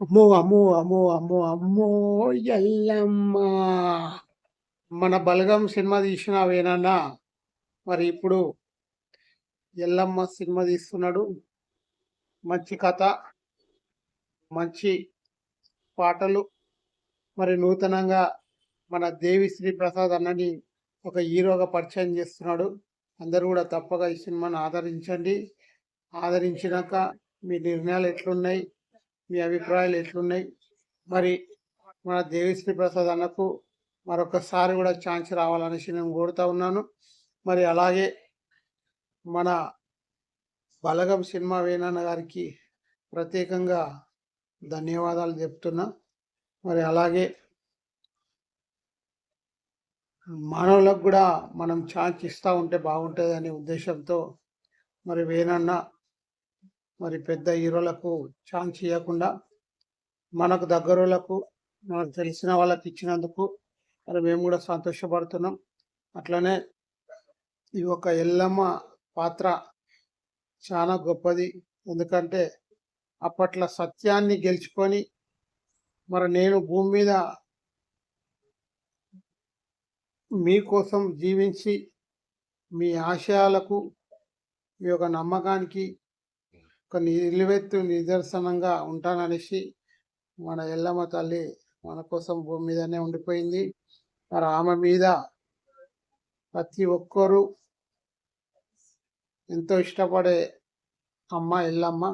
అమ్మో అమ్మో అమ్మో అమ్మో అమ్మో ఎల్లమ్మ! మన బలగం సినిమా తీసిన వేనన్నా మరి ఇప్పుడు ఎల్లమ్మ సినిమా తీస్తున్నాడు. మంచి కథ మంచి పాటలు మరి నూతనంగా మన దేవిశ్రీ ప్రసాద్ అన్నని ఒక హీరోగా పరిచయం చేస్తున్నాడు. అందరూ కూడా తప్పగా ఈ సినిమాను ఆదరించండి. ఆదరించినాక మీ నిర్ణయాలు ఎట్లున్నాయి? మీ అభిప్రాయాలు ఎట్లున్నాయి? మరి మన దేవిశ్రీ ప్రసాద్ అన్నకు మరొకసారి కూడా ఛాన్స్ రావాలనేసి నేను కోరుతా ఉన్నాను. మరి అలాగే మన బలగం సినిమా వేణన్న గారికి ప్రత్యేకంగా ధన్యవాదాలు చెప్తున్నా. మరి అలాగే మానవులకు కూడా మనం ఛాన్స్ ఇస్తూ ఉంటే బాగుంటుంది అనే ఉద్దేశంతో మరి వేణన్న మరి పెద్ద హీరోలకు ఛాన్స్ ఇవ్వకుండా మనకు దగ్గరోళ్ళకు మనకు తెలిసిన వాళ్ళకి ఇచ్చినందుకు మరి మేము కూడా సంతోషపడుతున్నాం. అట్లనే ఈ యొక్క ఎల్లమ్మ పాత్ర చాలా గొప్పది. ఎందుకంటే అప్పట్లో సత్యాన్ని గెలుచుకొని మరి నేను భూమి మీద మీకోసం జీవించి మీ ఆశయాలకు మీ యొక్క నమ్మకానికి ఒక నిలువెత్తు నిదర్శనంగా ఉంటాననేసి మన ఎల్లమ్మ తల్లి మన కోసం భూమి మీదనే ఉండిపోయింది. మరి ఆమె మీద ప్రతి ఒక్కరూ ఎంతో ఇష్టపడే అమ్మ ఎల్లమ్మ.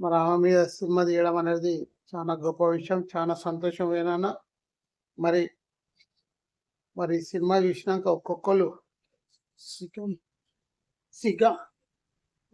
మరి ఆమె మీద సినిమా తీయడం అనేది చాలా గొప్ప విషయం చాలా సంతోషం ఏనా మరి మరి సినిమా చూసినాక ఒక్కొక్కరు సిగ్గా సిగం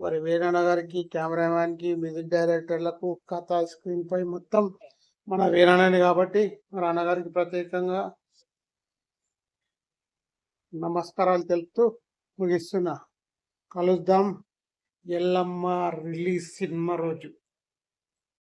మరి వీరన్న గారికి కెమెరామ్యాన్కి మ్యూజిక్ డైరెక్టర్లకు కథ స్క్రీన్ పై మొత్తం మన వీరన్నని కాబట్టి మరి అన్నగారికి ప్రత్యేకంగా నమస్కారాలు తెలుపుతూ ముగిస్తున్నా. కలుద్దాం ఎల్లమ్మ రిలీజ్ సినిమా రోజు.